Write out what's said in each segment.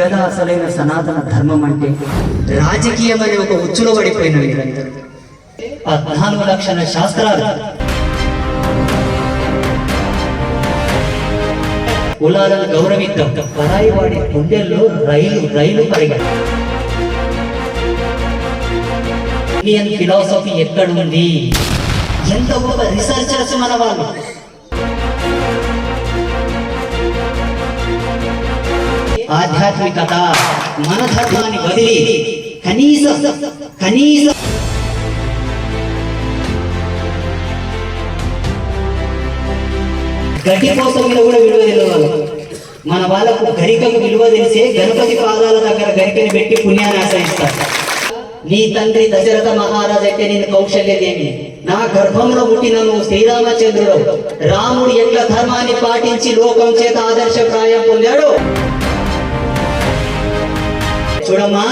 కదా అసలైన సనాతన ధర్మం అంటే రాజకీయం అనే ఒక ఉచ్చులో పడిపోయిన వీరందరూ. పద్నాలుగు లక్షల శాస్త్రాలు. కులాలను గౌరవిద్దాం. పరాయి వాడి గుండెల్లో రైలు రైలు పరిగె. ఇండియన్ ఫిలాసఫీ ఎక్కడుంది? ఎంత గొప్ప రీసెర్చర్స్ మన వాళ్ళు ఆధ్యాత్మికత మన ధర్మాన్ని వదిలి కనీస కనీస గడ్డి కోసం మీద కూడా విలువ తెలియదు మన వాళ్ళకు గరికకు విలువ తెలిసే గణపతి పాదాల దగ్గర గరికని పెట్టి పుణ్యాన్ని ఆశ్రయిస్తారు. నీ తండ్రి దశరథ మహారాజ్ అయితే నేను కౌశల్యదేవి. నా గర్భంలో పుట్టినను శ్రీరామచంద్రుడు. రాముడు ఎట్ల ధర్మాన్ని పాటించి లోకం చేత ఆదర్శప్రాయం పొందాడు. చూడమ్మా.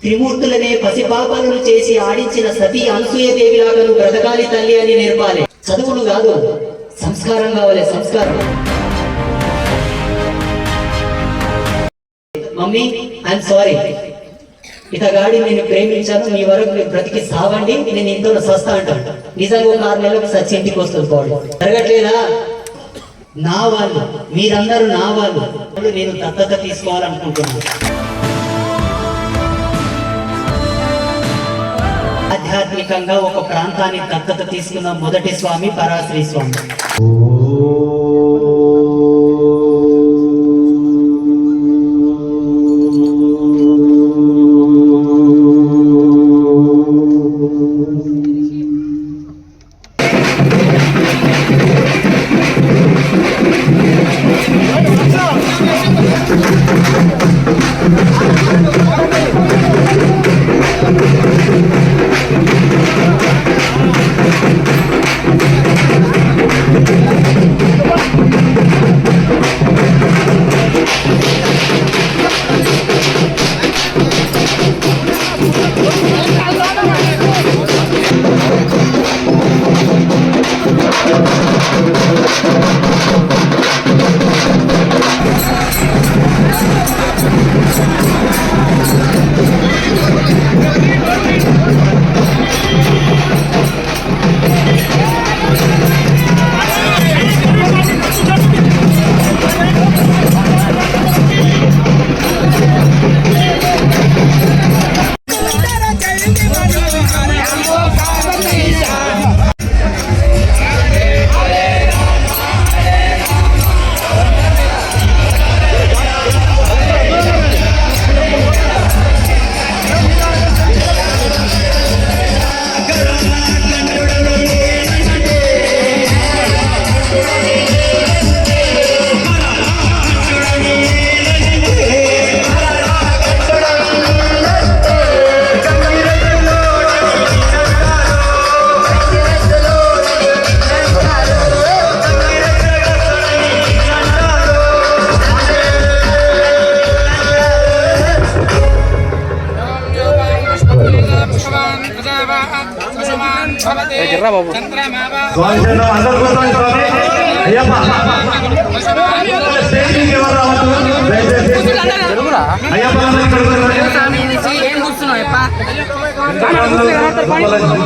త్రిమూర్తులనే పసిపాపాలను చేసి ఆడించిన సతీ అనసూయదేవిలాగను బ్రతకాలి తల్లి అని నేర్పాలి చదువులు కాదు. సంస్కారం కావాలి సంస్కారం. మమ్మీ ఐఎమ్ సారీ ఇతగాడి నేను ప్రేమించాను మీ వరకు మీరు బ్రతికి సావండి నేను ఇంట్లో సస్తా అంటాను. నిజంగా ఒక ఆరు నెలలకు సచ్చి ఇంటికి వస్తుంది బాడీ జరగట్లేదా? నా వాళ్ళు మీరందరూ నా వాళ్ళు నేను దత్తత తీసుకోవాలనుకుంటున్నాను. ఆధ్యాత్మికంగా ఒక ప్రాంతాన్ని దత్తత తీసుకున్న మొదటి స్వామి పరాశ్రీ స్వామి స్వామి.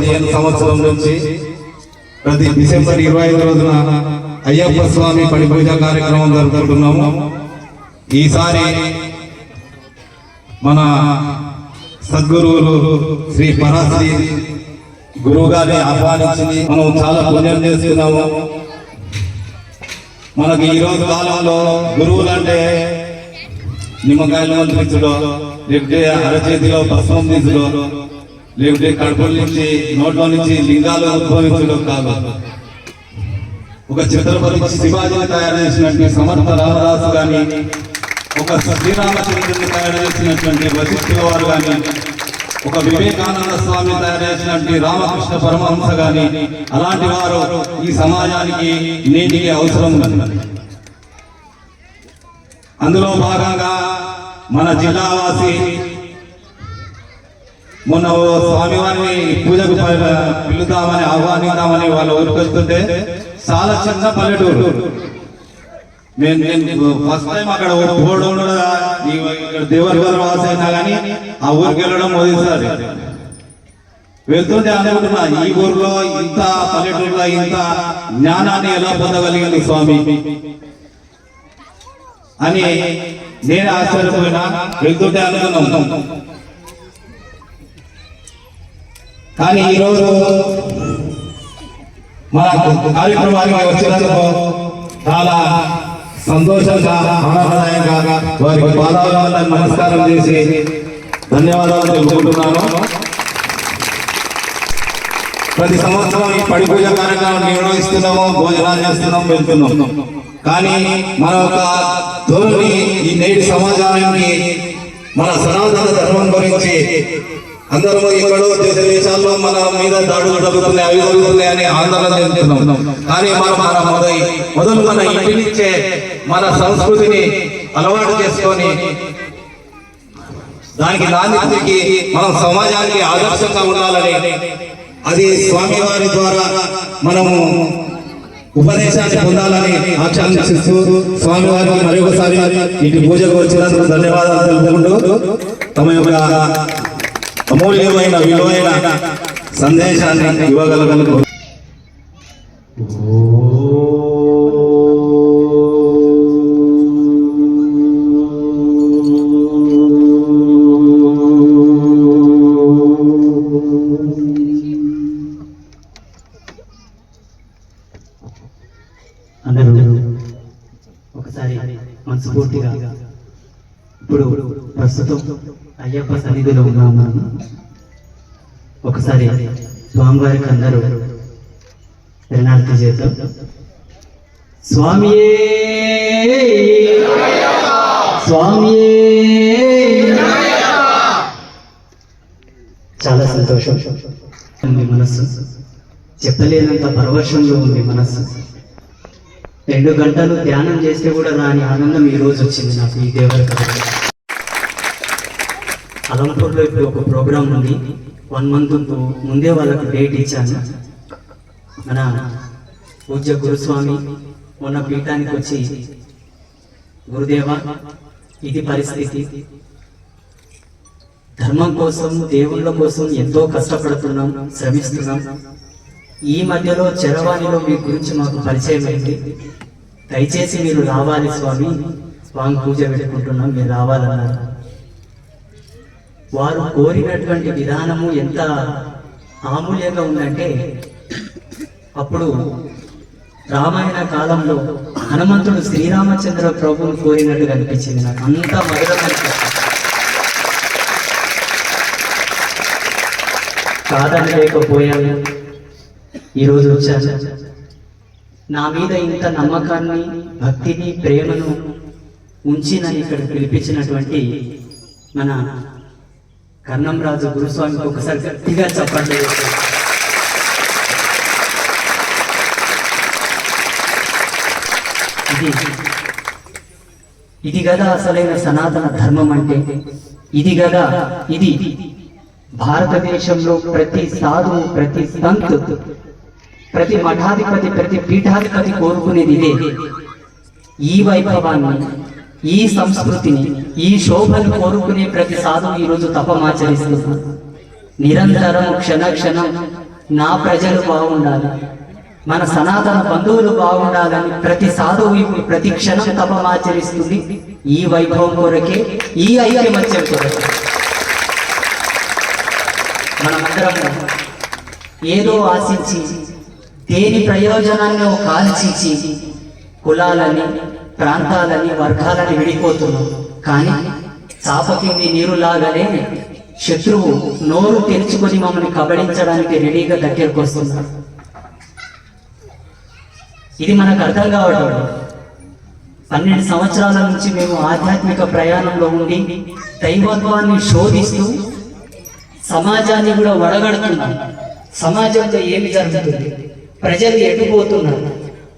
పదిహేను సంవత్సరం నుంచి ప్రతి డిసెంబర్ ఇరవై ఐదు రోజున అయ్యప్ప స్వామి పడి పూజ కార్యక్రమం జరుపుకుంటున్నాము. ఈసారి మన సద్గురువులు శ్రీ పరాశ్రీ గురువు గారిని ఆహ్వానించి మనం చాలా పుణ్యం చేస్తున్నాము. మనకి ఈ రోజు కాలంలో గురువులు అంటే నిమ్మకాయలు మంత్రించడం లేకపోతే అరచేతిలో భస్మం తీసడం లేకుంటే కడుపుల నుంచి నోట్లో నుంచి లింగాలు ఉద్భవించడం కాదు. ఒక చిత్రపతి శివాజీని తయారు చేసినటువంటి సమర్థ రామదాసు కానీ ఒక శ్రీరామచంద్రుని తయారు చేసినటువంటి వశిష్ఠుల వారు కానీ ఒక వివేకానంద స్వామి తయారు చేసినటువంటి రామకృష్ణ పరమహంస కానీ అలాంటి వారు ఈ సమాజానికి నేటికి అవసరం ఉన్నది. అందులో భాగంగా మన జిల్లావాసి మొన్న ఓ స్వామివారిని పూజకు ప- పిలుద్దామని ఆహ్వానిద్దామని వాళ్ళు ఊరికి వస్తుంటే చాలా చిన్న పల్లెటూరు. నేను నేను ఫస్ట్ టైం అక్కడ పోవడం ఉండగా ఇక్కడ వాస అయినా కానీ ఆ ఊరికి వెళ్ళడం మొదటిసారి. వెళ్తుంటే అనుకుంటున్నా ఈ ఊర్లో ఇంత పల్లెటూరులో ఇంత జ్ఞానాన్ని ఎలా పొందగలిగింది స్వామి? అని నేను ఆశ్చర్యపోయినా వెళ్తుంటే అనుకున్నాం. కానీ ఈరోజు మన కార్యక్రమానికి వచ్చినందుకు చాలా సంతోషంగా ఆనందదాయంగా వారికి పాదాలను నమస్కారం చేసి ధన్యవాదాలు తెలుపుకుంటున్నాను. ప్రతి సంవత్సరం ఈ పడి పూజ కార్యక్రమం నిర్వహిస్తున్నాము భోజనాలు చేస్తున్నాం వెళ్తున్నాం కానీ మన ఒక ధోరణి ఈ నేటి సమాజానికి మన సనాతన ధర్మం గురించి అందరూ ఎక్కడో దేశాల్లో మన మీద దాడులు జరుగుతున్నాయి అవి జరుగుతున్నాయి అని ఆందోళన చెందుతున్నాం. కానీ మనం మన మొదలు మొదలు మన ఇంటి నుంచే మన సంస్కృతిని అలవాటు చేసుకొని దానికి నాందికి మనం సమాజానికి ఆదర్శంగా ఉండాలని అది స్వామివారి ద్వారా మనము ఉపదేశాన్ని పొందాలని ఆకాంక్షిస్తూ స్వామివారికి మరొకసారి ఇంటి పూజకు వచ్చినందుకు ధన్యవాదాలు తెలుపుకుంటూ తమ యొక్క అమూల్యమైన విలువైన సందేశాన్ని ఇవ్వగలగలను ఒకసారి స్వామివారికి అందరూ ప్రణాళిక చేద్దాం. స్వామియే స్వామియే. చాలా సంతోషం. ఉంది మనస్సు చెప్పలేనంత పరవశంలో ఉంది మనస్సు. రెండు గంటలు ధ్యానం చేస్తే కూడా దాని ఆనందం ఈ రోజు వచ్చింది నాకు ఈ దేవుడి కథ. అలంపూర్లో ఇప్పుడు ఒక ప్రోగ్రామ్ ఉంది. వన్ మంత్ ముందే వాళ్ళకి డేట్ ఇచ్చాను. మన పూజ్య గురుస్వామి మొన్న పీఠానికి వచ్చి గురుదేవ ఇది పరిస్థితి. ధర్మం కోసం దేవుళ్ళ కోసం ఎంతో కష్టపడుతున్నాం శ్రమిస్తున్నాం. ఈ మధ్యలో చరవాణిలో మీ గురించి మాకు పరిచయం అయింది. దయచేసి మీరు రావాలి స్వామి. స్వామి పూజ పెట్టుకుంటున్నాం మీరు రావాలన్నారు. వారు కోరినటువంటి విధానము ఎంత ఆమూల్యంగా ఉందంటే అప్పుడు రామాయణ కాలంలో హనుమంతుడు శ్రీరామచంద్ర ప్రభువును కోరినట్టు కనిపించింది. నాకు అంత మధురం కాదనలేకపోయాను ఈరోజు వచ్చాను. నా మీద ఇంత నమ్మకాన్ని భక్తిని ప్రేమను ఉంచి నన్ను ఇక్కడ పిలిపించినటువంటి మన కన్నం రాజు గురుస్వామికి ఒకసారి గట్టిగా చెప్పండి. ఇది ఇది కదా అసలైన సనాతన ధర్మం అంటే ఇది కదా ఇది భారతదేశంలో ప్రతి సాధువు ప్రతి సంత్ ప్రతి మఠాధిపతి ప్రతి పీఠాధిపతి కోరుకునేది ఇదే. ఈ వైభవాన్ని ఈ సంస్కృతిని ఈ శోభను కోరుకునే ప్రతి సాధువు ఈరోజు తపమాచరిస్తున్నారు నిరంతరం క్షణ క్షణం నా ప్రజలు బాగుండాలి. మన సనాతన బంధువులు బాగుండాలని ప్రతి సాధువు ప్రతి క్షణం తపమాచరిస్తుంది ఈ వైభవం కొరకే ఈ ఐకమత్యం కొరకే. మనమందరం ఏదో ఆశించి దేని ప్రయోజనాన్ని కాల్చించి కులాలని ప్రాంతాలని వర్గాలని విడిపోతున్నాం. కానీ చాప కింది నీరు లాగానే శత్రువు నోరు తెరుచుకొని మమ్మల్ని కబడించడానికి రెడీగా దగ్గరకు వస్తున్నాడు ఇది మనకు అర్థం కావడం పన్నెండు సంవత్సరాల నుంచి మేము ఆధ్యాత్మిక ప్రయాణంలో ఉండి దైవత్వాన్ని శోధిస్తూ సమాజాన్ని కూడా వడగడుతున్నాం. సమాజంలో ఏమి జరుగుతుంది? ప్రజలు ఎటుపోతున్నారు?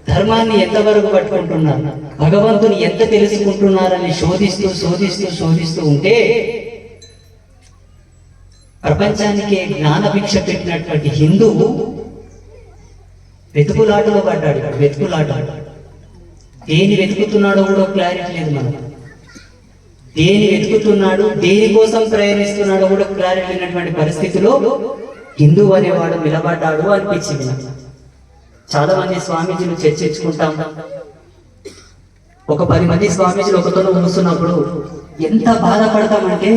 ధర్మాన్ని ఎంతవరకు పట్టుకుంటున్నారు? భగవంతుని ఎంత తెలుసుకుంటున్నారని శోధిస్తూ శోధిస్తూ శోధిస్తూ ఉంటే ప్రపంచానికి జ్ఞాన భిక్ష పెట్టినటువంటి హిందువు వెతుకులాటలో పడ్డాడు ఇప్పుడు, వెతుకులాట దేని వెతుకుతున్నాడో కూడా క్లారిటీ లేదు మనకు. దేని వెతుకుతున్నాడు దేనికోసం ప్రయాణిస్తున్నాడో కూడా క్లారిటీ లేనటువంటి పరిస్థితిలో హిందువు అనేవాడు నిలబడ్డాడు అనిపించింది నాకు. చాలా మంది స్వామీజీలు చర్చించుకుంటాం. ఒక పది మంది స్వామీజీలు ఒకతో ఉంచుతున్నప్పుడు ఎంత బాధపడతామంటే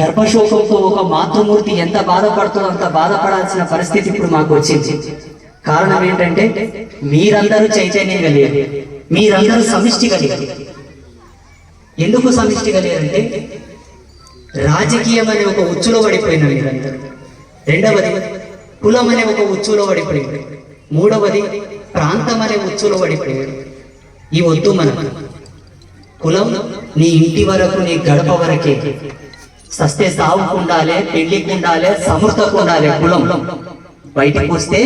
గర్భశోకంతో ఒక మాతృమూర్తి ఎంత బాధపడుతుందో అంత బాధపడాల్సిన పరిస్థితి ఇప్పుడు మాకు వచ్చింది. కారణం ఏంటంటే మీరందరూ చైతన్యం కలిగారు. మీరందరూ సమిష్టి కలిగారు. ఎందుకు సమిష్టి కలిగారంటే రాజకీయం అనే ఒక ఉచ్చులో పడిపోయిన మీరందరూ. రెండవది కులం అనే ఒక ఉచ్చులో పడిపోయింది మూడవది ప్రాంతం అనే ఉచ్చులో పడిపోయాడు. ఈ వద్దు మనకు కులం నీ ఇంటి వరకు నీ గడప వరకే. సస్తే సావుకు ఉండాలి పెళ్ళికి ఉండాలి సమృద్ధకు ఉండాలి కులం. బయటకు వస్తే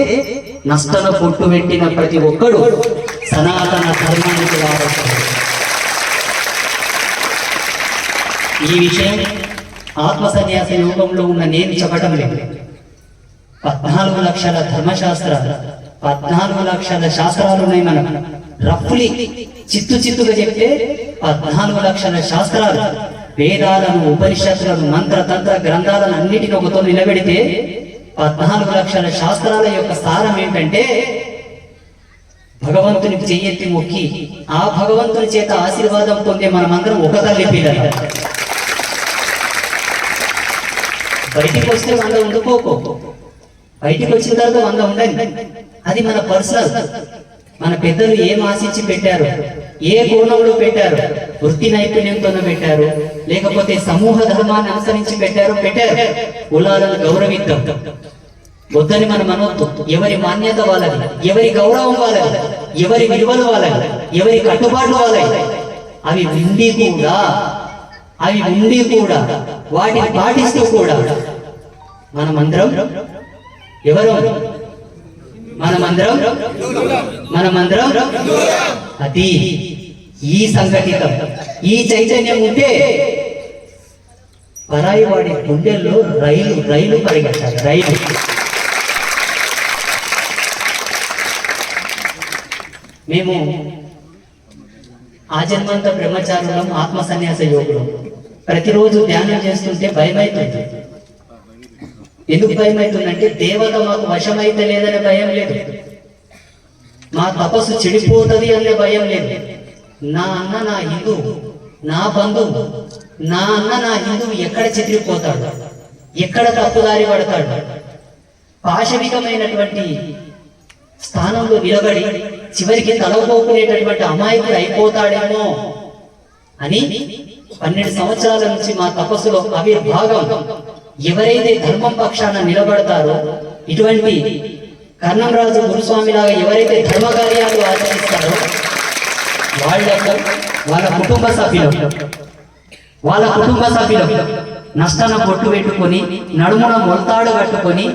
నష్టన పొట్టు పెట్టిన ప్రతి ఒక్కడు సనాతన ధర్మానికి రావచ్చు ఈ విషయం ఆత్మ సన్యాస యోగంలో ఉన్న నేను చెప్పటం లేదు. పద్నాలుగు లక్షల ధర్మశాస్త్ర పద్నాలుగు లక్షల శాస్త్రాలు ఉన్నాయి మనం. రఫ్లీ చిత్తు చిత్తుగా చెప్తే పద్నాలుగు లక్షల శాస్త్రాలు వేదాలను ఉపనిషత్తులను మంత్ర తంత్ర గ్రంథాలను అన్నిటిని ఒకతో నిలబెడితే పద్నాలుగు లక్షల శాస్త్రాల యొక్క సారం ఏంటంటే భగవంతునికి చెయ్యెత్తి మొక్కి ఆ భగవంతుని చేత ఆశీర్వాదం పొందే మనమందరం ఒక తల్లి పిల్లలు. బయటికి వస్తే వంద ఉండిపోకో. బయటికి వచ్చిన తర్వాత వంద ఉండండి. అది మన పర్సనల్. మన పెద్దలు ఏం ఆశించి పెట్టారు? ఏ కోణంలో పెట్టారు? వృత్తి నైపుణ్యంతో పెట్టారు? లేకపోతే సమూహ ధర్మాన్ని అనుసరించి పెట్టారు పెట్టారు? కులాలను గౌరవిద్దాం. వద్దని మనం అనొద్దు. ఎవరి మాన్యత వాళ్ళది? ఎవరి గౌరవం వాళ్ళది? ఎవరి విలువలు వాళ్ళది? ఎవరి కట్టుబాట్లు వాళ్ళది? అవి ఉండి కూడా అవి ఉండి కూడా వాటిని పాటిస్తూ కూడా మనమందరం ఎవరు మనమందరం మనమందరం అది ఈ సంఘటితం. ఈ చైతన్యం ఉంటే పరాయి వాడి గుండెల్లో రైలు రైలు పరిగెట్టాలి రైలు. మేము ఆజన్మంత బ్రహ్మచారులం ఆత్మ సన్యాస యోగులం. ప్రతిరోజు ధ్యానం చేస్తుంటే భయమైతుంది. ఎందుకు భయం అవుతుందంటే దేవత మాకు వశమైతే లేదనే భయం లేదు. మా తపస్సు చెడిపోతుంది అనే భయం లేదు. నా అన్న నా హిందువు నా బంధువు నా అన్న నా హిందువు ఎక్కడ చెదిరిపోతాడు? ఎక్కడ తప్పుదారి పడతాడు? పాశవికమైనటువంటి స్థానంలో నిలబడి చివరికి తలపోకునేటటువంటి అమాయకుడు అయిపోతాడేమో అని పన్నెండు సంవత్సరాల నుంచి మా తపస్సులో అవిర్భాగం. ఎవరైతే ధర్మం పక్షాన నిలబడతారో ఇటువంటి కర్ణంరాజు గురుస్వామి లాగా ఎవరైతే ధర్మ కార్యాలు ఆచరిస్తారో వాళ్ళకు వాళ్ళ కుటుంబ సభ్యులు వాళ్ళ కుటుంబ సభ్యులు నష్టాన పొట్టు పెట్టుకొని నడుమున మొలతాడు కట్టుకొని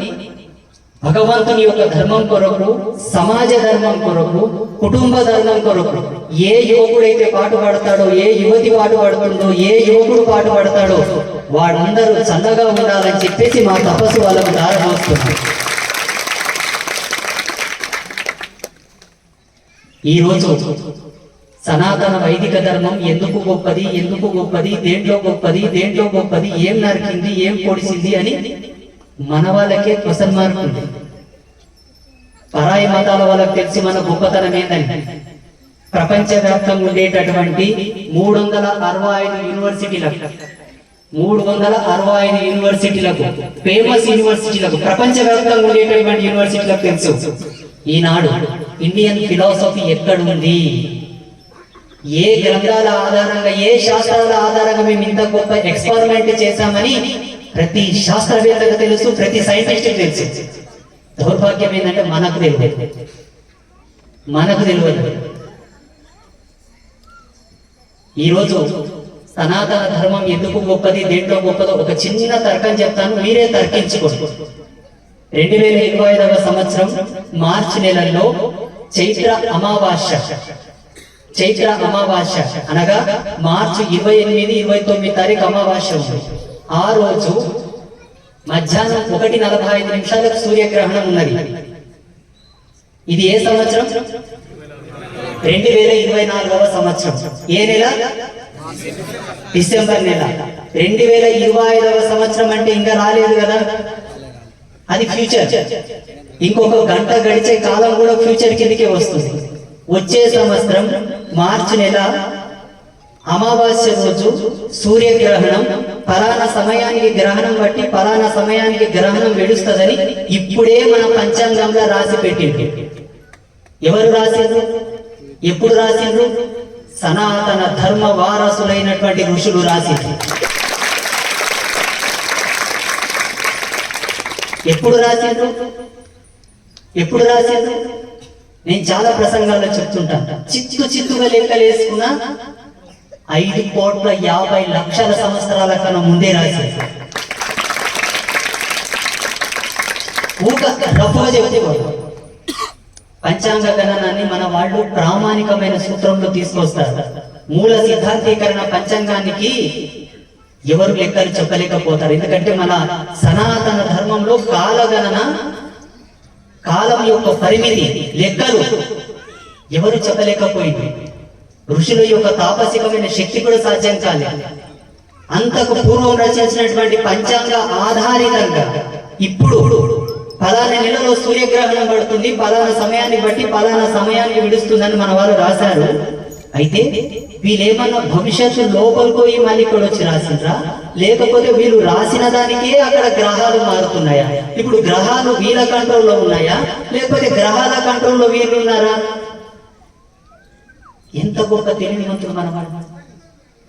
భగవంతుని యొక్క ధర్మం కొరకు సమాజ ధర్మం కొరకు కుటుంబ ధర్మం కొరకు ఏ యువకుడైతే పాటు పడతాడో ఏ యువతి పాటు పడుతుందో ఏ యువకుడు పాటు పడతాడో వాళ్ళందరూ చల్లగా ఉండాలని చెప్పేసి మా తపస్సు వాళ్ళకు దారమవుతుంది ఈ రోజు సనాతన వైదిక ధర్మం ఎందుకు గొప్పది ఎందుకు గొప్పది దేంట్లో గొప్పది దేంట్లో గొప్పది ఏం నరికింది ఏం పొడిసింది అని మన వాళ్ళకే క్వశ్చన్ మార్క్ ఉంది పరాయి మతాల వాళ్ళకి తెలిసి మన గొప్పతనం ఏందని. ప్రపంచవ్యాప్తంగా ఉండేటటువంటి మూడు వందల అరవై ఐదు యూనివర్సిటీలకు మూడు వందల అరవై ఐదు యూనివర్సిటీలకు ఫేమస్ యూనివర్సిటీలకు ప్రపంచవ్యాప్తంగా ఉండేటటువంటి యూనివర్సిటీలకు తెలుసు. ఈనాడు ఇండియన్ ఫిలాసఫీ ఎక్కడుంది? ఏ గ్రంథాల ఆధారంగా ఏ శాస్త్రాల ఆధారంగా మేము ఇంత గొప్ప ఎక్స్పెరిమెంట్ చేశామని ప్రతి శాస్త్రవేత్తకు తెలుసు ప్రతి సైంటిస్ట్ తెలుసు. దౌర్భాగ్యం ఏంటంటే మనకు తెలియదు. మనకు తెలియదు. ఈరోజు సనాతన ధర్మం ఎందుకు గొప్పది దేంట్లో గొప్పదో ఒక చిన్న తర్కం చెప్తాను మీరే తర్కించుకోండి. రెండు వేల ఇరవై ఐదవ సంవత్సరం మార్చి నెలలో చైత్ర అమావాస్య. చైత్ర అమావాస్య అనగా మార్చి ఇరవై ఎనిమిది ఇరవై తొమ్మిది తారీఖు అమావాస్య ఉంది. ఆ రోజు మధ్యాహ్నం ఒకటి నలభై ఐదు నిమిషాలకు సూర్యగ్రహణం ఉన్నది. ఇది ఏ సంవత్సరం? రెండు వేల ఇరవై నాలుగవ సంవత్సరం. ఏ నెల? డిసెంబర్ నెల. రెండు వేల ఇరవై ఐదవ సంవత్సరం అంటే ఇంకా రాలేదు కదా. అది ఫ్యూచర్. ఇంకొక గంట గడిచే కాలం కూడా ఫ్యూచర్ కిందకే వస్తుంది. వచ్చే సంవత్సరం మార్చి నెల అమావాస్య రోజు సూర్యగ్రహణం పలానా సమయానికి గ్రహణం బట్టి పలానా సమయానికి గ్రహణం వెడుస్తుందని ఇప్పుడే మన పంచాంగంలో రాసి పెట్టింది ఎవరు రాసిండ్రు? ఎప్పుడు రాసిండ్రు? సనాతన ధర్మ వారసులైనటువంటి ఋషులు రాసింది ఎప్పుడు రాసిండ్రు? ఎప్పుడు రాసిండ్రు? నేను చాలా ప్రసంగాల్లో చెప్తుంటాను చిత్తు చిత్తుగా లెక్కలు వేసుకున్నా ఐదు కోట్ల యాభై లక్షల సంవత్సరాల కన్నా ముందే రాసింది ఊక రఫ్గా పంచాంగ గణనాన్ని మన వాళ్ళు ప్రామాణికమైన సూత్రంలో తీసుకొస్తారు. మూల సిద్ధాంతీకరణ పంచాంగానికి ఎవరు లెక్కలు చెప్పలేకపోతారు. ఎందుకంటే మన సనాతన ధర్మంలో కాలగణన కాలం యొక్క పరిమితి లెక్కలు ఎవరు చెప్పలేకపోయింది? ఋషుల యొక్క తాపసికమైన శక్తి కూడా సాధ్యం కాలేదు అంతకు పూర్వం రచించినటువంటి పంచాంగ ఆధారితంగా ఇప్పుడు పలానా నెలలో సూర్యగ్రహణం పడుతుంది పలానా సమయాన్ని బట్టి పలానా సమయాన్ని విడుస్తుందని మన వారు రాశారు. అయితే వీళ్ళేమన్నా భవిష్యత్తు లోపలికి పోయి మళ్ళీ ఇక్కడ వచ్చి రాసిండ్రా? లేకపోతే వీళ్ళు రాసిన దానికే అక్కడ గ్రహాలు మారుతున్నాయా? ఇప్పుడు గ్రహాలు వీళ్ళ కంట్రోల్లో ఉన్నాయా? లేకపోతే గ్రహాల కంట్రోల్లో వీళ్ళు ఉన్నారా? ఎంత గొప్ప తెలివివంతులు మన వాళ్ళు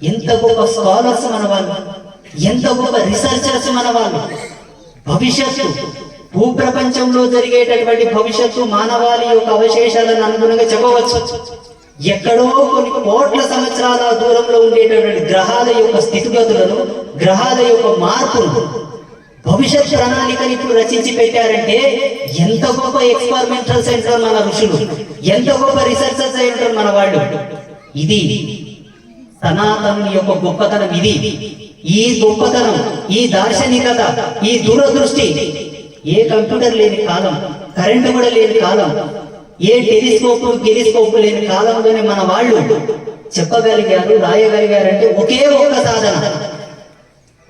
ఎంత గొప్ప స్కాలర్స్ మన వాళ్ళు ఎంత గొప్ప రీసెర్చర్స్ మన వాళ్ళు భవిష్యత్తు భూప్రపంచంలో జరిగేటటువంటి భవిష్యత్తు మానవాళి యొక్క అవశేషాలను అనుగుణంగా చెప్పవచ్చు. ఎక్కడో కొన్ని కోట్ల సంవత్సరాల దూరంలో ఉండేటటువంటి గ్రహాల యొక్క స్థితిగతులను గ్రహాల యొక్క మార్పును భవిష్యత్ ప్రణాళికని ఇప్పుడు రచించి పెట్టారంటే ఎంత గొప్ప ఎక్స్పెరిమెంటల్ సెంటర్ మన ఋషులు ఎంత గొప్ప రీసెర్చర్స్ అయి ఉంటారు మన వాళ్ళు. ఇది సనాతనం యొక్క గొప్పతనం ఇది. ఈ గొప్పతనం ఈ దార్శనికత ఈ దూరదృష్టి ఏ కంప్యూటర్ లేని కాలం కరెంటు కూడా లేని కాలం ఏ టెలిస్కోప్ టెలిస్కోప్ లేని కాలంలోనే మన వాళ్ళు చెప్పగలిగారు రాయగలిగారంటే ఒకే ఒక్క సాధన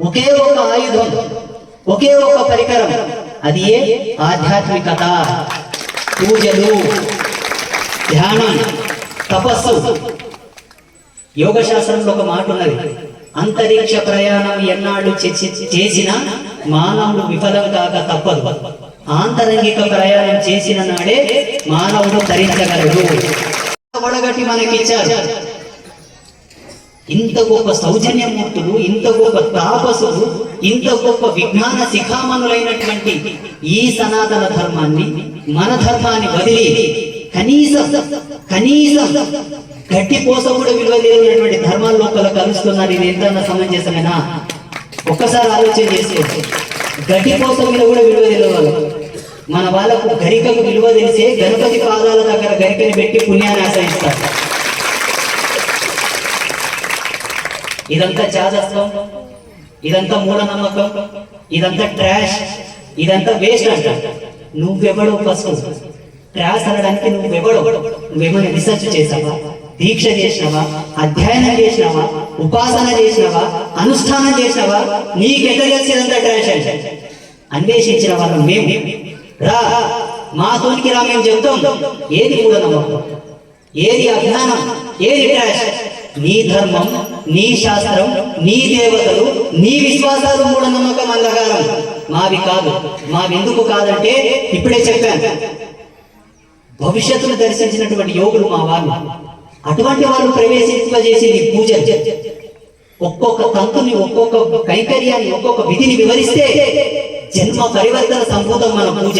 ఒకే ఒక ఆయుధం. ఒకే ఒక పరికరం. అది ఏ? ఆధ్యాత్మికత. పూజలు ధ్యానం తపస్సు. యోగ శాస్త్రంలో ఒక మాట ఉన్నది. అంతరిక్ష ప్రయాణం ఎన్నాళ్ళు చేసిన చేసినా మానవుడు విఫలం కాక తప్పదు. ఆంతరంగిక ప్రయాణం చేసిన నాడే మానవుడు తరించగలడు. ఒడగట్టి మనకిచ్చారు. ఇంత గొప్ప సౌజన్యమూర్తులు ఇంత గొప్ప తాపసులు ఇంత గొప్ప విజ్ఞాన శిఖామణులైనటువంటి ఈ సనాతన ధర్మాన్ని మన ధర్మాన్ని వదిలి కనీసం కనీసం గట్టి కోసం కూడా విలువ లేనటువంటి ధర్మాల లోపల కలుస్తున్నారు. ఇది ఎంత సమంజసమేనా? ఒక్కసారి ఆలోచన చేసి గట్టి కోసం మీద కూడా విలువ తెలియవాలి మన వాళ్ళకు గరికకు విలువ తెలిసే గణపతి పాదాల దగ్గర గరికని పెట్టి పుణ్యాన్ని ఆశ్రయిస్తారు. ఇదంతా చాదస్తం ఇదంతా మూఢనమ్మకం ఇదంతా ట్రాష్ ఇదంతా వేస్ట్ అంట. నువ్వెవడో ఫస్ట్ ట్రాష్ అనడానికి నువ్వెవడో. నువ్వేమైనా రీసెర్చ్ చేసావా? దీక్ష చేసినావా? అధ్యయనం చేసినావా? ఉపాసన చేసినావా? అనుష్ఠానం చేసినావా? నీకెట్లా తెలిసి ట్రాష్ అంట? అన్వేషించిన వాళ్ళం మేము. రా మా తోలికి రా మేము చెప్తాం ఏది మూఢనమ్మకం? ఏది అజ్ఞానం? ఏది ట్రాష్ నీ ధర్మం నీ శాస్త్రం నీ దేవతలు నీ విశ్వాసాలు మూఢనమ్మకం అంధకారం. మావి కాదు మావి ఎందుకు కాదంటే ఇప్పుడే చెప్పాను. భవిష్యత్తును దర్శించినటువంటి యోగులు మా వాళ్ళు. అటువంటి వాళ్ళు ప్రవేశింపజేసేది పూజ. ఒక్కొక్క తంతుని ఒక్కొక్క కైంకర్యాన్ని ఒక్కొక్క విధిని వివరిస్తే జన్మ పరివర్తన సంభూతం మన పూజ.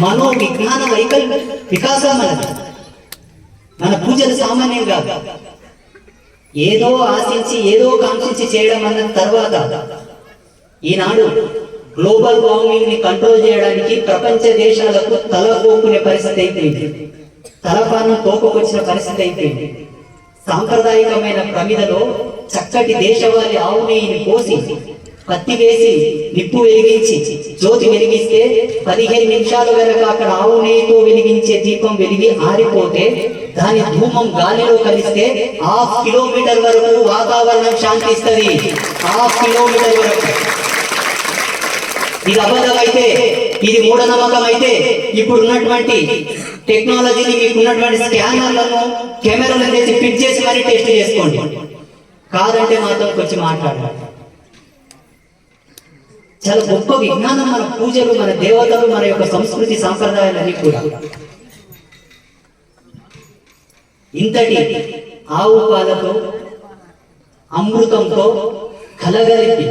మనో విజ్ఞాన వైకల్ వికాసం మనది మన పూజలు సామాన్యం కాదు. ఏదో ఆశించి ఏదో కాంక్షించి చేయడం అన్న తర్వాత ఈనాడు గ్లోబల్ వార్మింగ్ని కంట్రోల్ చేయడానికి ప్రపంచ దేశాలకు తల పోకునే పరిస్థితి అయిపోయింది. తలపానం తోపకొచ్చిన పరిస్థితి అయిపోయింది. సాంప్రదాయకమైన ప్రమిదలో చక్కటి దేశవాళి ఆవు నెయ్యిని పోసి పత్తి వేసి నిప్పు వెలిగించి జ్యోతి వెలిగిస్తే పదిహేను నిమిషాల వరకు అక్కడ ఆవు నెయ్యితో వెలిగించే దీపం వెలిగి ఆరిపోతే దాని ధూమం గాలిలో కలిస్తే హాఫ్ కిలోమీటర్ వరకు వాతావరణం శాంతిస్తుంది. హాఫ్ కిలోమీటర్ వరకు. ఇది అబద్ధం అయితే ఇది మూఢనమ్మకం అయితే ఇప్పుడు ఉన్నటువంటి టెక్నాలజీని మీకు ఉన్నటువంటి స్కానర్లను కెమెరాలను తెచ్చి ఫిట్ చేసి మరీ టెస్ట్ చేసుకోండి. కాదంటే మాత్రం కొంచెం మాట్లాడాలి చాలా గొప్ప విజ్ఞానం మన పూజలు మన దేవతలు మన యొక్క సంస్కృతి సాంప్రదాయాలన్నీ కూడా. ఇంతటి ఆవు పాలతో అమృతంతో కలగలిపి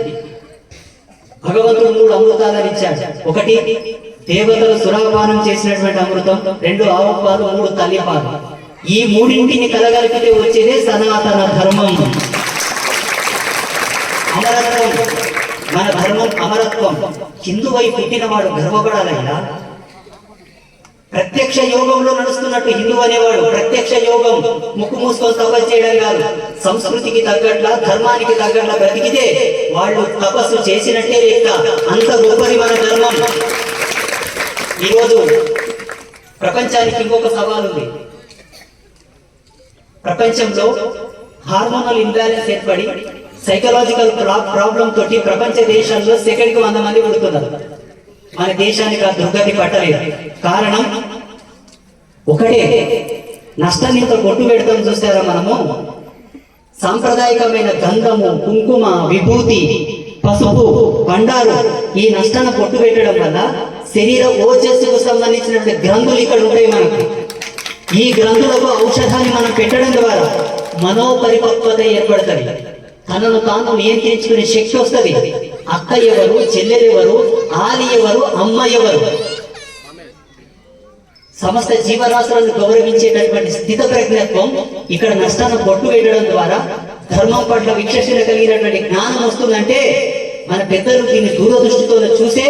భగవంతుడు మూడు అమృతాలను ఇచ్చాడు. ఒకటి దేవతలు సురాపానం చేసినటువంటి అమృతం రెండు ఆవు పాలు మూడు తల్లిపాలు ఈ మూడింటిని కలగలిపితే వచ్చేదే సనాతన ధర్మం. అమరత్వం. మన ధర్మం అమరత్వం. హిందువై పుట్టినవాడు గర్వపడాలయ్యా ప్రత్యక్ష యోగంలో నడుస్తున్నట్టు హిందూ అనేవాడు ప్రత్యక్ష యోగం ముక్కు మూసుకొని తపస్సు చేయడం కాదు. సంస్కృతికి తగ్గట్ల ధర్మానికి తగ్గట్ల బ్రతికితే వాళ్ళు తపస్సు చేసినట్టే లేక అంత గొప్పది మన ధర్మం. ఈరోజు ప్రపంచానికి ఇంకొక సవాల్ ఉంది ప్రపంచంలో హార్మోనల్ ఇంబ్యాలెన్స్ ఏర్పడి సైకలాజికల్ ప్రాబ్లం తోటి ప్రపంచ దేశాల్లో సెకండ్కి వంద మంది పడుతున్నారు మన దేశానికి ఆ దుర్గతి పట్టలేదు. కారణం? ఒకటే. నష్టాన్ని ఇంత కొట్టు పెడతాం చూస్తారా మనము? సాంప్రదాయకమైన గంధము కుంకుమ విభూతి పసుపు బండారు ఈ నష్టాన్ని పొట్టు పెట్టడం వల్ల శరీర ఓజస్సుకు సంబంధించినటువంటి గ్రంథులు ఇక్కడ ఉంటాయి మనకు. ఈ గ్రంథులకు ఔషధాన్ని మనం పెట్టడం ద్వారా మనోపరిపక్వత ఏర్పడుతుంది. తనను తాను నియంత్రించుకునే శక్తి వస్తుంది. అక్క ఎవరు చెల్లెలెవరు ఆలి ఎవరు అమ్మ ఎవరు సమస్త జీవరాశులను గౌరవించేటటువంటి స్థిత ప్రజ్ఞత్వం ఇక్కడ నష్టాన్ని పొట్టు వేయడం ద్వారా ధర్మం పట్ల విచక్షణ కలిగినటువంటి జ్ఞానం వస్తుందంటే మన పెద్దలు దీన్ని దూరదృష్టితో చూసే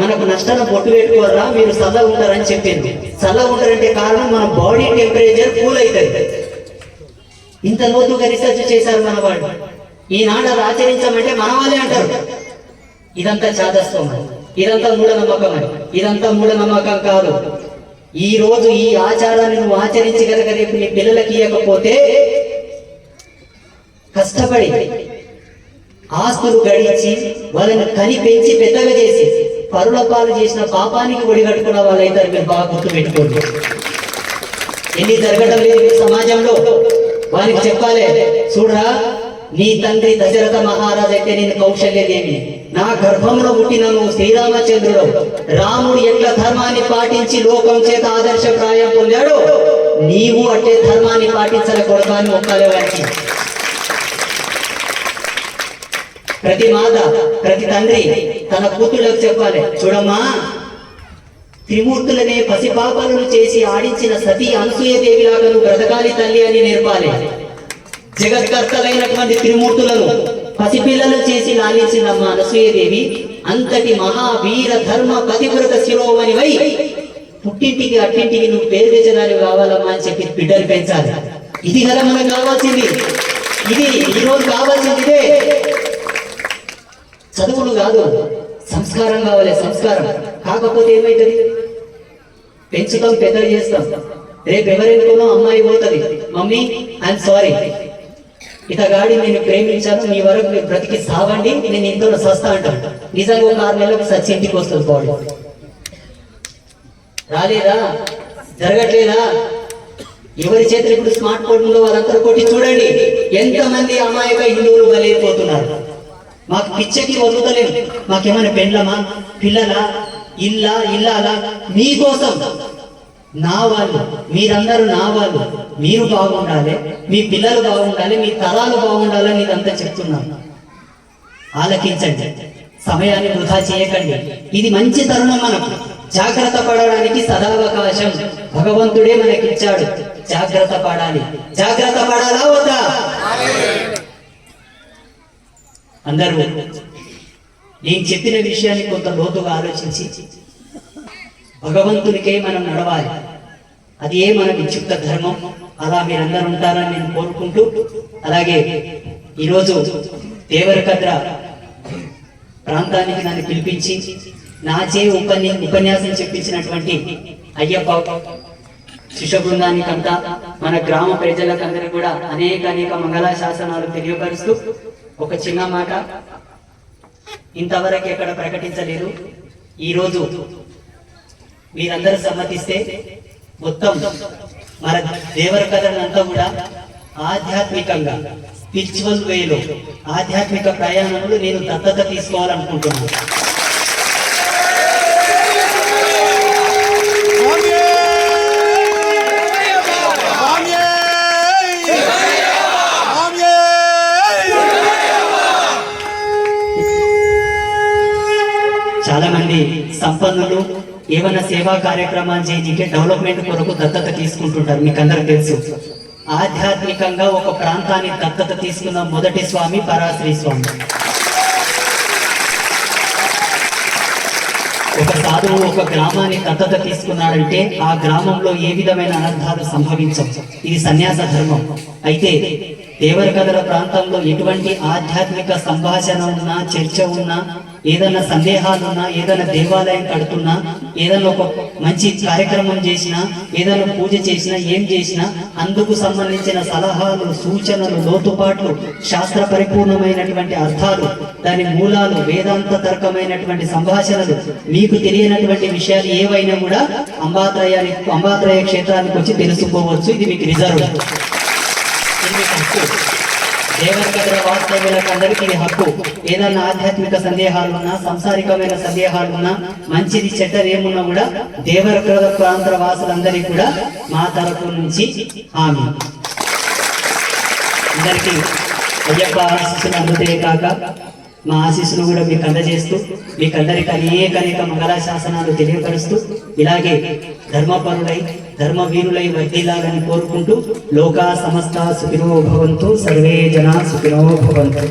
మనకు నష్టాన్ని బొట్టు పెట్టుకోరా మీరు సదా ఉంటారని చెప్పింది సదా ఉంటారంటే కారణం మన బాడీ టెంపరేచర్ కూల్ అవుతుంది. ఇంత లోతుగా రీసెర్చ్ చేశారు మన వాళ్ళు. ఈనాడు అది ఆచరించమంటే మన వాళ్ళే అంటారు. ఇదంతా చాదస్వం ఇదంతా మూఢనమ్మకం అని ఇదంతా మూఢనమ్మకం కాదు. ఈ రోజు ఈ ఆచారాన్ని నువ్వు ఆచరించగలగ రేపు నీ పిల్లలకి ఇవ్వకపోతే కష్టపడి ఆస్తులు గడించి వాళ్ళని కని పెంచి పెద్దగా చేసి పరుల పాలు చేసిన పాపానికి ఒడిగట్టుకున్న వాళ్ళైతారు మీరు బాగా గుర్తు పెట్టుకోండి ఎన్ని జరగడం లేదు సమాజంలో. వారికి చెప్పాలి చూడరా నీ తండ్రి దశరథ మహారాజ్ అయితే నేను కౌశల్యదేవి. నా గర్భంలో పుట్టినను శ్రీరామచంద్రుడు. రాముడు ఎట్ల ధర్మాన్ని పాటించి లోకం చేత ఆదర్శప్రాయం పొందాడు నీవు అట్టే ధర్మాన్ని పాటించాలి కొడతాను ఒక్కలే వారికి ప్రతి మాత ప్రతి తండ్రి తన కూతుళ్ళకు చెప్పాలి చూడమ్మా త్రిమూర్తులనే పసిపాపాలను చేసి ఆడించిన సతీ అనసూయదేవి లాగా నువ్వు బ్రతకాలి తల్లి అని నేర్పాలి. జగత్కర్తలైనటువంటి త్రిమూర్తులను పసిపిల్లలు చేసి లాలించినమ్మ అనసూయదేవి అంతటి మహావీర ధర్మ పతివ్రత శిరోమణివై పుట్టింటికి అట్టింటికి నువ్వు పేరు తెచ్చడానికి కావాలమ్మా అని చెప్పి బిడ్డలు పెంచాలి. ఇది కదా మనకు కావాల్సింది. ఇది ఈరోజు కావాల్సింది ఇదే. చదువులు కాదు సంస్కారం కావాలి సంస్కారం. కాకపోతే ఏమైతుంది? పెంచుతాం పెద్దలు చేస్తాం. రేపు ఎవరెందుకోనో అమ్మాయి పోతుంది. మమ్మీ ఐఎమ్ సారీ ఇతగాడి నేను ప్రేమించాను నీ వరకు మీరు బ్రతికి సావండి నేను ఇంట్లో స్వస్థ అంటాను నిజంగా ఒక ఆరు నెలలకు సచ్చి ఇంటికి వస్తుంది బాడీ. రాలేదా? జరగట్లేదా? ఎవరి చేతులు ఇప్పుడు స్మార్ట్ ఫోన్ ఉందో వాళ్ళందరూ కొట్టి చూడండి ఎంతమంది అమాయక హిందువులు బలైపోతున్నారు. మాకు పిచ్చకి వదులుతలేము మాకేమైనా పెండ్లమా? పిల్లలా? ఇల్లా? ఇల్లాలా? మీకోసం నా వాళ్ళు మీరందరూ నా వాళ్ళు. మీరు బాగుండాలి మీ పిల్లలు బాగుండాలి మీ తరాలు బాగుండాలని ఇదంతా చెప్తున్నాను ఆలకించండి. సమయాన్ని వృధా చేయకండి. ఇది మంచి తరుణం మనకు. జాగ్రత్త పడడానికి సదావకాశం భగవంతుడే మనకిచ్చాడు. జాగ్రత్త పడాలి. జాగ్రత్త పడాలా వద్దా? అందరూ నేను చెప్పిన విషయాన్ని కొంత లోతుగా ఆలోచించి భగవంతునికే మనం నడవాలి. అది ఏ మన విక్షిప్త ధర్మం. అలా మీరందరూ ఉంటారని నేను కోరుకుంటూ అలాగే ఈరోజు దేవరకద్ర ప్రాంతానికి నన్ను పిలిపించి నాచే ఉపన్య ఉపన్యాసం చెప్పించినటువంటి అయ్యప్ప శిష్య బృందానికంతా మన గ్రామ ప్రజలకందరూ కూడా అనేక అనేక మంగళ శాసనాలు తెలియపరుస్తూ ఒక చిన్న మాట. ఇంతవరకు ఎక్కడ ప్రకటించలేదు. ఈరోజు మీరందరూ సమ్మతిస్తే మొత్తం మన దేవర కథనంతా కూడా ఆధ్యాత్మికంగా స్పిరిచువల్ వేలో ఆధ్యాత్మిక ప్రయాణంలో నేను దత్తత తీసుకోవాలనుకుంటున్నాను. చాలా మంది సంపన్నులు ఏమైనా సేవా కార్యక్రమాలు చేయడానికి డెవలప్మెంట్ కొరకు దత్తత తీసుకుంటుంటారు మీకు అందరికి తెలుసు. ఆధ్యాత్మికంగా ఒక ప్రాంతాన్ని దత్తత తీసుకున్న మొదటి స్వామి పరాశ్రీ స్వామి. ఒక సాధువు ఒక గ్రామాన్ని దత్తత తీసుకున్నాడంటే ఆ గ్రామంలో ఏ విధమైన అనర్థాలు సంభవించవు. ఇది సన్యాస ధర్మం. అయితే దేవరకథల ప్రాంతంలో ఎటువంటి ఆధ్యాత్మిక సంభాషణ ఉన్నా చర్చ ఉన్నా ఏదైనా సందేహాలున్నా ఏదైనా దేవాలయం కడుతున్నా ఏదైనా ఒక మంచి కార్యక్రమం చేసినా ఏదైనా పూజ చేసినా ఏం చేసినా అందుకు సంబంధించిన సలహాలు సూచనలు లోతుపాట్లు శాస్త్ర పరిపూర్ణమైనటువంటి అర్థాలు దాని మూలాలు వేదాంత తర్కమైనటువంటి సంభాషణలు మీకు తెలియనటువంటి విషయాలు ఏవైనా కూడా అంబాత్రయానికి అంబాత్రయ క్షేత్రానికి వచ్చి తెలుసుకోవచ్చు. ఇది మీకు రిజర్వ్. ఇది వాస్తవ్యులకు అందరికీ హక్కు. ఏదైనా ఆధ్యాత్మిక సందేహాలు ఉన్నా సంసారికమైన సందేహాలు ఉన్నా మంచిది చెడ్డది ఏమున్నా కూడా దేవరకద్ర ప్రాంత వాసులందరికీ కూడా మా తరపు నుంచి హామీ అందరికీ అయ్యప్ప ఆశిస్తున్న అందుతే కాక మా ఆశీస్సులు కూడా మీకు అందజేస్తూ మీకు అందరికి అనేక అనేక మంగళ శాసనాలు తెలియపరుస్తూ ఇలాగే ధర్మపరులై ధర్మవీరులై వర్ధిల్లాలని కోరుకుంటూ లోకా సమస్త సుఖినో భవంతు సర్వే జనా సుఖినో భవంతు.